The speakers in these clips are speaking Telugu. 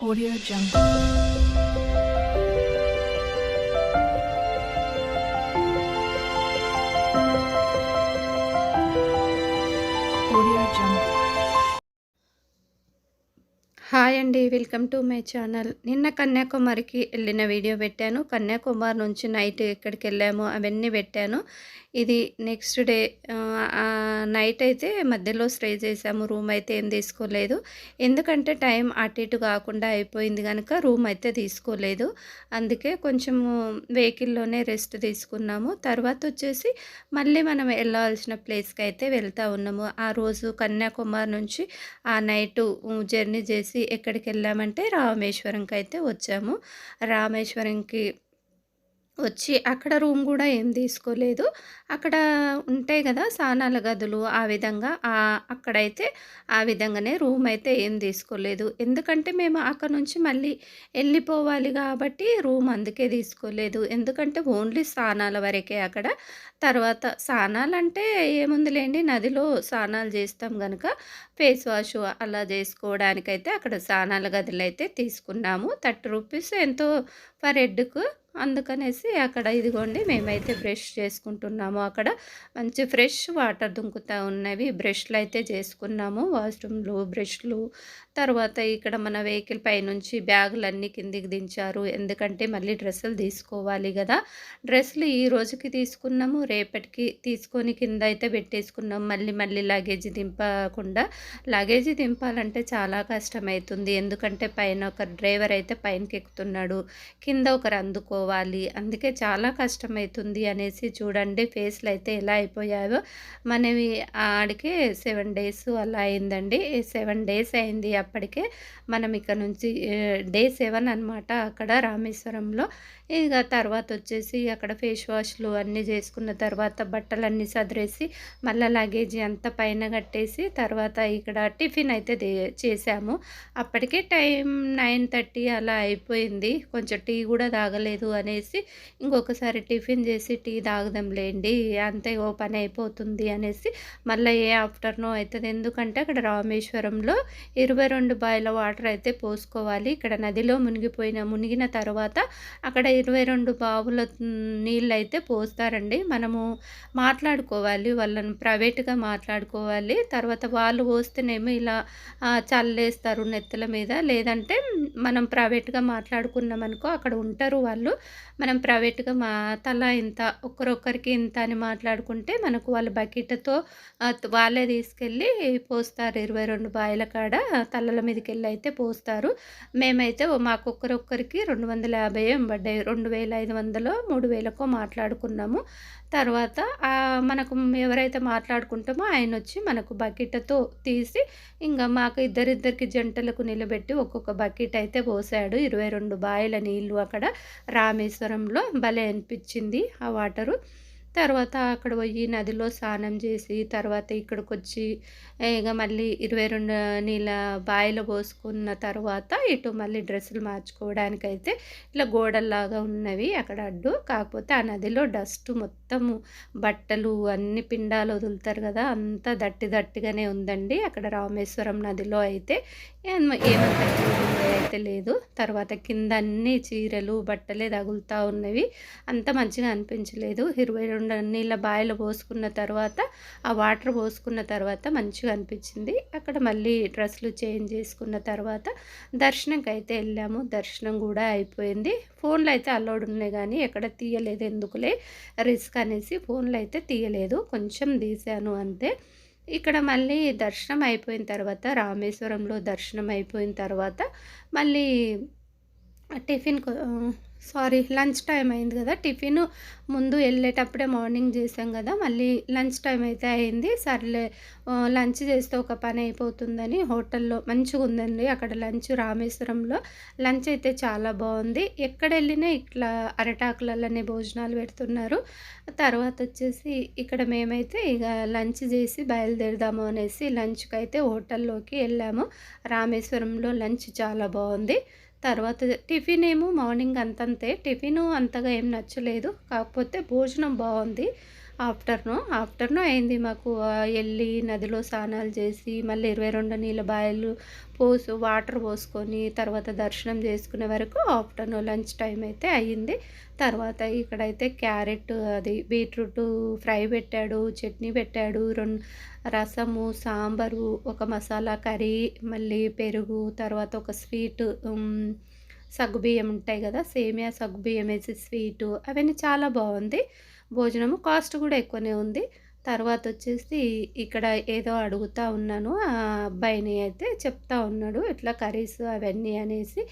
Audio Jungle. అండి వెల్కమ్ టు మై ఛానల్. నిన్న కన్యాకుమారికి వెళ్ళిన వీడియో పెట్టాను. కన్యాకుమారి నుంచి నైట్ ఎక్కడికి వెళ్ళాము అవన్నీ పెట్టాను. ఇది నెక్స్ట్ డే నైట్ అయితే మధ్యలో స్టే చేసాము రూమ్ అయితే ఏం తీసుకోలేదు. ఎందుకంటే టైం అటు ఇటు కాకుండా అయిపోయింది కనుక రూమ్ అయితే తీసుకోలేదు. అందుకే కొంచెము వెహికల్లోనే రెస్ట్ తీసుకున్నాము. తర్వాత వచ్చేసి మళ్ళీ మనం వెళ్ళాల్సిన ప్లేస్కి అయితే వెళ్తూ ఉన్నాము. ఆ రోజు కన్యాకుమారి నుంచి ఆ నైట్ జర్నీ చేసి ఎక్కడికి వెళ్ళామంటే రామేశ్వరంకి అయితే వచ్చాము. రామేశ్వరంకి వచ్చి అక్కడ రూమ్ కూడా ఏం తీసుకోలేదు. అక్కడ ఉంటాయి కదా స్నానాల గదులు ఆ విధంగా అక్కడైతే ఆ విధంగానే రూమ్ అయితే ఏం తీసుకోలేదు. ఎందుకంటే మేము అక్కడ నుంచి మళ్ళీ వెళ్ళిపోవాలి కాబట్టి రూమ్ అందుకే తీసుకోలేదు. ఎందుకంటే ఓన్లీ స్నానాల వరకే అక్కడ. తర్వాత స్నానాలు అంటే ఏముందిలేండి నదిలో స్నానాలు చేస్తాం కనుక ఫేస్ వాష్ అలా చేసుకోవడానికైతే అక్కడ స్నానాల గదులు అయితే తీసుకున్నాము. థర్టీ రూపీస్ ఎంతో పర్ హెడ్కు. అందుకనేసి అక్కడ ఇదిగోండి మేమైతే బ్రష్ చేసుకుంటున్నాము. అక్కడ మంచి ఫ్రెష్ వాటర్ దుంకుతూ ఉన్నవి బ్రష్లు అయితే చేసుకున్నాము. వాష్రూమ్లు బ్రష్లు తర్వాత ఇక్కడ మన వెహికల్ పైనుంచి బ్యాగులన్నీ కిందికి దించారు. ఎందుకంటే మళ్ళీ డ్రెస్సులు తీసుకోవాలి కదా. డ్రెస్సులు ఈ రోజుకి తీసుకున్నాము రేపటికి తీసుకొని కింద అయితే పెట్టేసుకున్నాం మళ్ళీ మళ్ళీ లగేజ్ దింపకుండా లగేజ్ దింపాలంటే చాలా కష్టమవుతుంది ఎందుకంటే పైన ఒక డ్రైవర్ అయితే పైనకి ఎక్కుతున్నాడు కింద ఒకరు అందుకో చేసుకోవాలి అందుకే చాలా కష్టమవుతుంది అనేసి చూడండి ఫేస్లు అయితే ఎలా అయిపోయాయో. మనవి ఆడికి సెవెన్ డేస్ అలా అయిందండి. సెవెన్ డేస్ అయింది అప్పటికే మనం ఇక్కడ నుంచి డే సెవెన్ అనమాట అక్కడ రామేశ్వరంలో. ఇక తర్వాత వచ్చేసి అక్కడ ఫేస్ వాష్లు అన్నీ చేసుకున్న తర్వాత బట్టలన్నీ సదిరేసి మళ్ళీ లగేజీ అంతా పైన కట్టేసి తర్వాత ఇక్కడ టిఫిన్ అయితే చేసాము అప్పటికే టైం నైన్ థర్టీ అలా అయిపోయింది. కొంచెం టీ కూడా తాగలేదు అనేసి ఇంకొకసారి టిఫిన్ చేసి టీ తాగదాంలేండి అంతే ఓ పని అయిపోతుంది అనేసి మళ్ళీ ఏ ఆఫ్టర్నూన్ అవుతుంది ఎందుకంటే అక్కడ రామేశ్వరంలో ఇరవై రెండు బాయిల వాటర్ అయితే పోసుకోవాలి. ఇక్కడ నదిలో మునిగిపోయిన మునిగిన తర్వాత అక్కడ ఇరవై రెండు బావుల నీళ్ళు అయితే పోస్తారండి. మనము మాట్లాడుకోవాలి వాళ్ళని ప్రైవేట్గా మాట్లాడుకోవాలి. తర్వాత వాళ్ళు పోస్తేనేమో ఇలా చల్లేస్తారు నెత్తల మీద. లేదంటే మనం ప్రైవేట్గా మాట్లాడుకున్నాం అనుకో అక్కడ ఉంటారు వాళ్ళు. మనం ప్రైవేట్గా మా తల ఇంత ఒక్కరొక్కరికి ఇంత అని మాట్లాడుకుంటే మనకు వాళ్ళ బకెట్తో వాళ్ళే తీసుకెళ్ళి పోస్తారు. ఇరవై రెండు బాయిల కాడ తలల మీదకి వెళ్ళి అయితే పోస్తారు. మేమైతే మాకు ఒక్కరొక్కరికి రెండు వందల యాభై ఏం పడ్డాయి. రెండు వేల ఐదు వందలు మూడు వేలకో మాట్లాడుకున్నాము. తర్వాత మనకు ఎవరైతే మాట్లాడుకుంటామో ఆయన వచ్చి మనకు బకెట్తో తీసి ఇంకా మాకు ఇద్దరిద్దరికి జంటలకు నిలబెట్టి ఒక్కొక్క బకెట్ అయితే పోసాడు. ఇరవై రెండు బాయిల నీళ్ళు అక్కడ రామేశ్వరంలో భలే అనిపించింది ఆ వాటరు. తర్వాత అక్కడ పోయి నదిలో స్నానం చేసి తర్వాత ఇక్కడికి వచ్చి ఇక మళ్ళీ ఇరవై రెండు నీళ్ళ బాయిలో పోసుకున్న తర్వాత ఇటు మళ్ళీ డ్రెస్సులు మార్చుకోవడానికైతే ఇట్లా గోడల్లాగా ఉన్నవి అక్కడ అడ్డు. కాకపోతే ఆ నదిలో డస్ట్ మొత్తము బట్టలు అన్ని పిండాలు వదులుతారు కదా అంతా దట్టి దట్టిగానే ఉందండి. అక్కడ రామేశ్వరం నదిలో అయితే ఏమంత అయితే లేదు. తర్వాత కింద అన్ని చీరలు బట్టలే తగులుతూ ఉన్నవి. అంత మంచిగా అనిపించలేదు. ఇరవై రెండు నీళ్ళ బాయిలు పోసుకున్న తర్వాత ఆ వాటర్ పోసుకున్న తర్వాత మంచిగా అనిపించింది. అక్కడ మళ్ళీ డ్రెస్సులు చేంజ్ చేసుకున్న తర్వాత దర్శనంకి అయితే వెళ్ళాము. దర్శనం కూడా అయిపోయింది. ఫోన్లు అయితే అలౌడ్ ఉన్నాయి కానీ ఎక్కడ తీయలేదు. ఎందుకులే? రిస్క్ అనేసి ఫోన్లు అయితే తీయలేదు. కొంచెం తీశాను అంతే. ఇక్కడ మళ్ళీ దర్శనం అయిపోయిన తర్వాత రామేశ్వరంలో దర్శనం అయిపోయిన తర్వాత మళ్ళీ టిఫిన్ సారీ లంచ్ టైం అయింది కదా టిఫిన్ ముందు వెళ్ళేటప్పుడే మార్నింగ్ చేసాం కదా మళ్ళీ లంచ్ టైం అయితే అయింది. సర్లే లంచ్ చేస్తే ఒక పని అయిపోతుందని హోటల్లో మంచిగా ఉందండి అక్కడ లంచ్ రామేశ్వరంలో. లంచ్ అయితే చాలా బాగుంది. ఎక్కడ వెళ్ళినా ఇట్లా అరటాకులలోనే భోజనాలు పెడుతున్నారు. తర్వాత వచ్చేసి ఇక్కడ మేమైతే ఇక లంచ్ చేసి బయలుదేరదాము అనేసి లంచ్కి అయితే హోటల్లోకి వెళ్ళాము. రామేశ్వరంలో లంచ్ చాలా బాగుంది. తర్వాత టిఫిన్ ఏమో మార్నింగ్ అంతంతే. టిఫిన్ అంతగా ఏం నచ్చలేదు. కాకపోతే భోజనం బాగుంది. ఆఫ్టర్నూన్ ఆఫ్టర్నూన్ అయింది మాకు. వెళ్ళి నదిలో స్నానాలు చేసి మళ్ళీ ఇరవై రెండు నీళ్ళ బాయలు పోసు వాటర్ పోసుకొని తర్వాత దర్శనం చేసుకునే వరకు ఆఫ్టర్నూన్ లంచ్ టైం అయితే అయ్యింది. తర్వాత ఇక్కడైతే క్యారెట్ అది బీట్రూట్ ఫ్రై పెట్టాడు చట్నీ పెట్టాడు రెండు రసము సాంబారు ఒక మసాలా కర్రీ మళ్ళీ పెరుగు తర్వాత ఒక స్వీట్ సగ్గుబియ్యం ఉంటాయి కదా సేమియా సగ్గుబియ్యం వేసి స్వీటు అవన్నీ చాలా బాగుంది. భోజనము కాస్ట్ కూడా ఎక్కువనే ఉంది. తర్వాత వచ్చేసి ఇక్కడ ఏదో అడుగుతా ఉన్నాను. ఆ అబ్బాయిని అయితే చెప్తా ఉన్నాడు. ఇట్లా కర్రీస్ అవన్నీ అనేసి.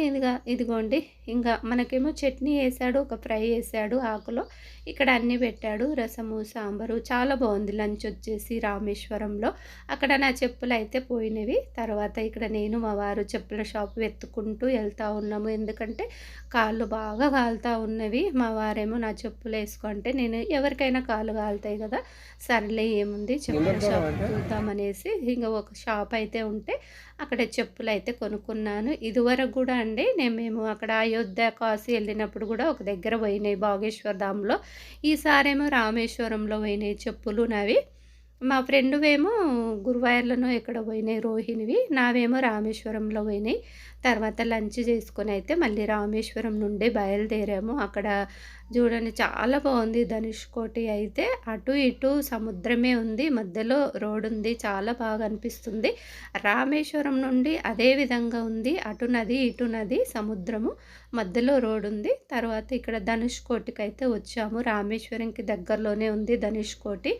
ఇదిగా ఇదిగోండి. ఇంకా మనకేమో చట్నీ వేసాడు ఒక ఫ్రై వేసాడు ఆకులో. ఇక్కడ అన్నీ పెట్టాడు. రసము సాంబారు చాలా బాగుంది. లంచ్ వచ్చేసి రామేశ్వరంలో. అక్కడ నా చెప్పులు అయితే పోయినవి. తర్వాత ఇక్కడ నేను మా వారు చెప్పుల షాప్ వెతుక్కుంటూ వెళ్తూ ఉన్నాము. ఎందుకంటే కాళ్ళు బాగా కాలుతూ ఉన్నవి. మా వారేమో నా చెప్పులు వేసుకుంటే నేను ఎవరికైనా కాళ్ళు కాలుతాయి కదా. సర్లే ఏముంది చెప్పుల షాప్ చూద్దామనేసి ఇంకా ఒక షాప్ అయితే ఉంటే అక్కడ చెప్పులు అయితే కొనుక్కున్నాను. ఇదివరకు కూడా అండి నేను మేము అక్కడ అయోధ్య కాశీ వెళ్ళినప్పుడు కూడా ఒక దగ్గర పోయినాయి భాగేశ్వర ధామ్లో. ఈసారేమో రామేశ్వరంలో పోయినాయి చెప్పులు నావి మా ఫ్రెండ్వేమో గురువాయర్లను ఎక్కడ పోయినాయి రోహిణివి నావేమో రామేశ్వరంలో పోయినాయి. తర్వాత లంచ్ చేసుకొని అయితే మళ్ళీ రామేశ్వరం నుండి బయలుదేరాము. అక్కడ చూడండి చాలా బాగుంది. ధనుష్కోటి అయితే అటు ఇటు సముద్రమే ఉంది మధ్యలో రోడ్ ఉంది చాలా బాగా అనిపిస్తుంది. రామేశ్వరం నుండి అదే విధంగా ఉంది. అటు నది ఇటు నది సముద్రము మధ్యలో రోడ్ ఉంది. తర్వాత ఇక్కడ ధనుష్కోటికి అయితే వచ్చాము. రామేశ్వరంకి దగ్గరలోనే ఉంది ధనుష్కోటి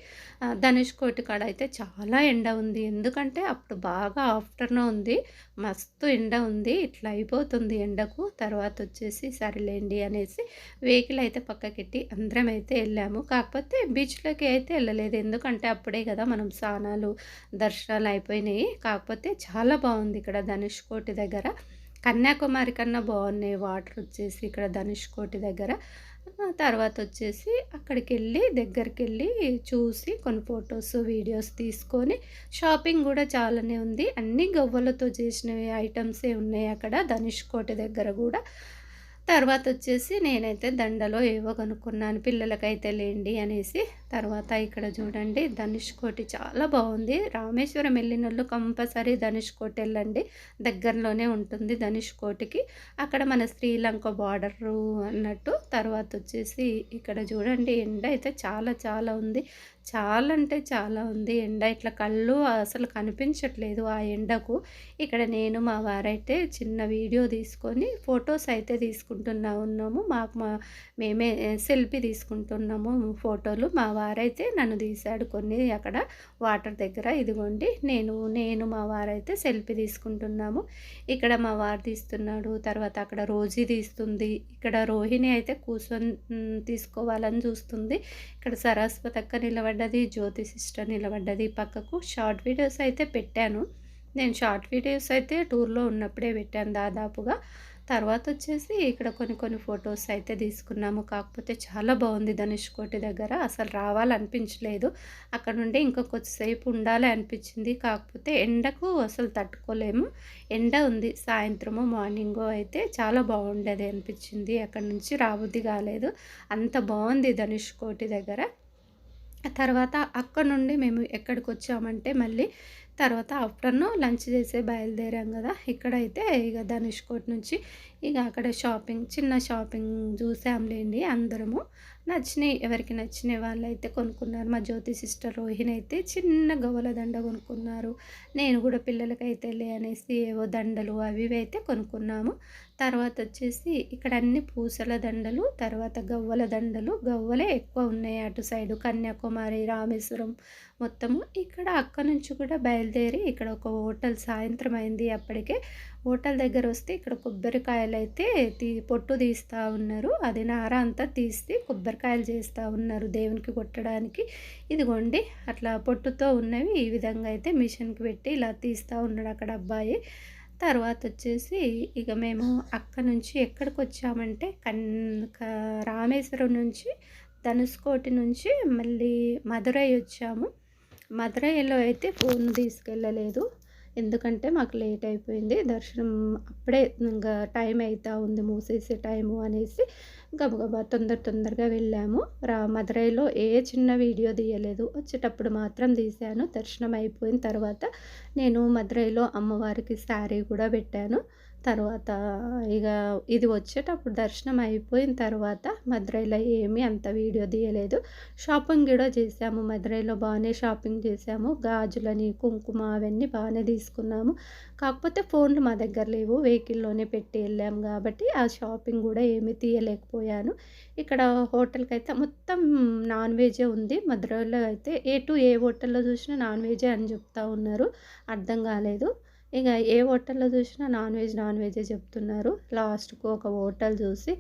ధనుష్కోటి కాడ అయితే చాలా ఎండ ఉంది. ఎందుకంటే అప్పుడు బాగా ఆఫ్టర్నూన్ ఉంది. మస్తు ఎండ ఉంది ఇట్లా అయిపోతుంది ఎండకు. తర్వాత వచ్చేసి సరేలేండి అనేసి వెహికల్ అయితే పక్కకెట్టి అందరం అయితే వెళ్ళాము. కాకపోతే బీచ్లోకి అయితే వెళ్ళలేదు. ఎందుకంటే అప్పుడే కదా మనం స్నానాలు దర్శనాలు అయిపోయినాయి. కాకపోతే చాలా బాగుంది ఇక్కడ ధనుష్కోటి దగ్గర. కన్యాకుమారి కన్నా బాగున్నాయి వాటర్ వచ్చేసి ఇక్కడ ధనుష్కోటి దగ్గర. తర్వాత వచ్చేసి అక్కడికి వెళ్ళి దగ్గరికి వెళ్ళి చూసి కొన్ని ఫొటోస్ వీడియోస్ తీసుకొని షాపింగ్ కూడా చాలానే ఉంది. అన్ని గవ్వలతో చేసినవి ఐటమ్సే ఉన్నాయి అక్కడ ధనుష్ కోట దగ్గర కూడా తర్వాత వచ్చేసి నేనైతే దండలో ఏవో కొనుక్కున్నాను. పిల్లలకైతే లేండి అనేసి తర్వాత ఇక్కడ చూడండి ధనుష్ కోటి చాలా బాగుంది. రామేశ్వరం వెళ్ళిన వాళ్ళు కంపల్సరీ ధనుష్కోటి వెళ్ళండి దగ్గరలోనే ఉంటుంది ధనుష్ కోటికి. అక్కడ మన శ్రీలంక బార్డరు అన్నట్టు. తర్వాత వచ్చేసి ఇక్కడ చూడండి ఎండ అయితే చాలా చాలా ఉంది. చాలా అంటే చాలా ఉంది ఎండ. ఇట్లా కళ్ళు అసలు కనిపించట్లేదు ఆ ఎండకు. ఇక్కడ నేను మా వారైతే చిన్న వీడియో తీసుకొని ఫొటోస్ అయితే తీసుకుంటున్నా ఉన్నాము. మాకు మా మేమే సెల్ఫీ తీసుకుంటున్నాము ఫోటోలు. మా వారైతే నన్ను తీశాడు కొన్ని అక్కడ వాటర్ దగ్గర. ఇదిగోండి నేను నేను మా వారైతే సెల్ఫీ తీసుకుంటున్నాము. ఇక్కడ మా వారు తీస్తున్నాడు తర్వాత అక్కడ రోజీ తీస్తుంది. ఇక్కడ రోహిణి అయితే కూర్చొని తీసుకోవాలని చూస్తుంది. ఇక్కడ సరస్వతి అక్క నిలబడ్డది జ్యోతి సిస్టర్ నిలబడ్డది. పక్కకు షార్ట్ వీడియోస్ అయితే పెట్టాను. నేను షార్ట్ వీడియోస్ అయితే టూర్లో ఉన్నప్పుడే పెట్టాను దాదాపుగా. తర్వాత వచ్చేసి ఇక్కడ కొన్ని కొన్ని ఫొటోస్ అయితే తీసుకున్నాము. కాకపోతే చాలా బాగుంది ధనుష్ కోటి దగ్గర. అసలు రావాలనిపించలేదు. అక్కడ నుండి ఇంకా కొద్దిసేపు ఉండాలి అనిపించింది. కాకపోతే ఎండకు అసలు తట్టుకోలేము. ఎండ ఉంది. సాయంత్రము మార్నింగో అయితే చాలా బాగుండేది అనిపించింది. అక్కడ నుంచి రాబుద్ది కాలేదు. అంత బాగుంది ధనుష్ కోటి దగ్గర. తర్వాత అక్కడ నుండి మేము ఎక్కడికి వచ్చామంటే మళ్ళీ తర్వాత ఆఫ్టర్నూన్ లంచ్ చేసే బయలుదేరాం కదా. ఇక్కడైతే ఇక ధనుష్ కోట్ నుంచి ఇక అక్కడ షాపింగ్ చిన్న షాపింగ్ చూసాంలేండి అందరము. నచ్చినాయి ఎవరికి నచ్చిన వాళ్ళు అయితే కొనుక్కున్నారు. మా జ్యోతి సిస్టర్ రోహిణి అయితే చిన్న గవ్వల దండ కొనుక్కున్నారు. నేను కూడా పిల్లలకైతే లే అనేసి ఏవో దండలు అవి ఇవి అయితే కొనుక్కున్నాము. తర్వాత వచ్చేసి ఇక్కడ అన్ని పూసల దండలు తర్వాత గవ్వల దండలు. గవ్వలే ఎక్కువ ఉన్నాయి అటు సైడు. కన్యాకుమారి రామేశ్వరం మొత్తము. ఇక్కడ అక్క నుంచి కూడా బయలుదేరి ఇక్కడ ఒక హోటల్ సాయంత్రం అయింది అప్పటికే. హోటల్ దగ్గర వస్తే ఇక్కడ కొబ్బరికాయలు అయితే తీ పొట్టు తీస్తూ ఉన్నారు. అది నార అంతా తీసి కొబ్బరికాయలు చేస్తూ ఉన్నారు దేవునికి కొట్టడానికి. ఇదిగోండి అట్లా పొట్టుతో ఉన్నవి ఈ విధంగా అయితే మిషన్కి పెట్టి ఇలా తీస్తూ ఉన్నాడు అక్కడ అబ్బాయి. తర్వాత వచ్చేసి ఇక మేము అక్క నుంచి ఎక్కడికి వచ్చామంటే కన్ క- రామేశ్వరం నుంచి ధనుష్కోటి నుంచి మళ్ళీ మధురై వచ్చాము. మధురైలో అయితే ఫోన్ తీసుకెళ్ళలేదు. ఎందుకంటే మాకు లేట్ అయిపోయింది. దర్శనం అప్పుడే ఇంకా టైం అవుతా ఉంది మూసేసే టైము అనేసి గబగబా తొందర తొందరగా వెళ్ళాము. రా మదురైలో ఏ చిన్న వీడియో తీయలేదు. వచ్చేటప్పుడు మాత్రం తీశాను. దర్శనం అయిపోయిన తర్వాత నేను మదురైలో అమ్మవారికి శారీ కూడా పెట్టాను. తర్వాత ఇక ఇది వచ్చేటప్పుడు దర్శనం అయిపోయిన తర్వాత మదురైలో ఏమీ అంత వీడియో తీయలేదు. షాపింగ్ కూడా చేసాము. మదురైలో బాగానే షాపింగ్ చేసాము. గాజులని కుంకుమ అవన్నీ బాగానే తీసుకున్నాము. కాకపోతే ఫోన్లు మా దగ్గర లేవు. వెహికల్లోనే పెట్టి వెళ్ళాము కాబట్టి ఆ షాపింగ్ కూడా ఏమీ తీయలేకపోయాను. ఇక్కడ హోటల్కి అయితే మొత్తం నాన్ వెజే ఉంది. మదురైలో అయితే ఏ టు ఏ హోటల్లో చూసినా నాన్ వెజే అని చెప్తా ఉన్నారు. అర్థం కాలేదు. ఇక ఏ హోటల్లో చూసినా నాన్ వెజ్ నాన్ వెజే చెప్తున్నారు. లాస్ట్కు ఒక హోటల్ చూసి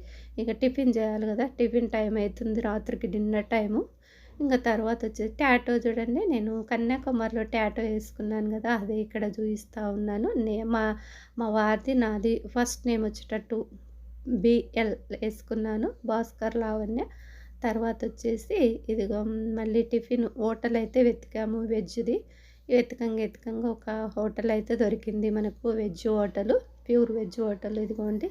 ఇక టిఫిన్ చేయాలి కదా టిఫిన్ టైం అవుతుంది రాత్రికి డిన్నర్ టైము. ఇంకా తర్వాత వచ్చేసి ట్యాటో చూడండి నేను కన్యాకుమారిలో ట్యాటో వేసుకున్నాను కదా అదే ఇక్కడ చూపిస్తూ ఉన్నాను. నే మా మా వారిది నాది ఫస్ట్ నేమ్ వచ్చేటట్టు బిఎల్ వేసుకున్నాను భాస్కర్ లావణ్య. తర్వాత వచ్చేసి ఇదిగో మళ్ళీ టిఫిన్ హోటల్ అయితే వెతికాము వెజ్ది. ఎతకంగా ఎతకంగా ఒక హోటల్ అయితే దొరికింది మనకు veg hotel pure veg hotel ఇదిగోండి.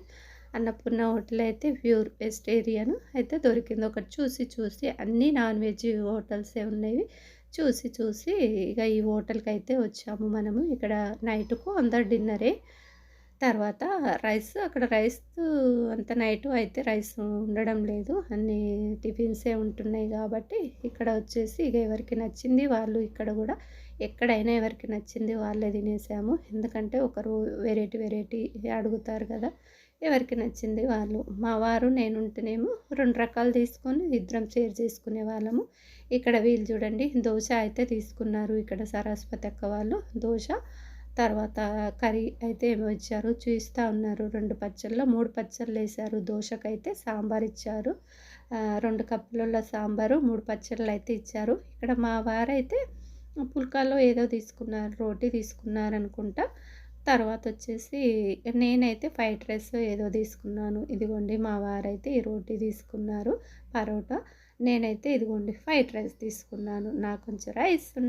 అన్నపూర్ణ హోటల్ అయితే ప్యూర్ వెజిటేరియన్ అయితే దొరికింది. ఒకటి చూసి చూసి అన్నీ నాన్ వెజ్ హోటల్సే ఉన్నాయి చూసి చూసి ఇక ఈ హోటల్కి అయితే వచ్చాము మనము. ఇక్కడ నైట్కు అందరు డిన్నరే. తర్వాత రైస్ అక్కడ రైస్ అంత నైట్ అయితే రైస్ ఉండడం లేదు. అన్ని టిఫిన్సే ఉంటున్నాయి కాబట్టి ఇక్కడ వచ్చేసి ఇక ఎవరికి నచ్చింది వాళ్ళు ఇక్కడ కూడా ఎక్కడైనా ఎవరికి నచ్చింది వాళ్ళే తినేసాము. ఎందుకంటే ఒకరు వెరైటీ వెరైటీ అడుగుతారు కదా ఎవరికి నచ్చింది వాళ్ళు. మా వారు నేను ఉంటేనేమో రెండు రకాలు తీసుకొని ఇద్దరం షేర్ చేసుకునే వాళ్ళము. ఇక్కడ వీళ్ళు చూడండి దోశ అయితే తీసుకున్నారు ఇక్కడ సరస్వతి అక్క వాళ్ళు. దోశ తర్వాత కర్రీ అయితే ఏమో ఇచ్చారు చూస్తూ ఉన్నారు. రెండు పచ్చళ్ళు మూడు పచ్చళ్ళు వేశారు దోశకైతే సాంబార్ ఇచ్చారు. రెండు కప్పులలో సాంబారు మూడు పచ్చళ్ళు అయితే ఇచ్చారు. ఇక్కడ మా వారైతే పుల్కాలో ఏదో తీసుకున్నారు రోటీ తీసుకున్నారు అనుకుంటా. తర్వాత వచ్చేసి నేనైతే ఫ్రైడ్ రైస్ ఏదో తీసుకున్నాను. ఇదిగోండి మా వారైతే ఈ రోటీ తీసుకున్నారు పరోటా. నేనైతే ఇదిగోండి ఫ్రైడ్ రైస్ తీసుకున్నాను. నాకు కొంచెం రైస్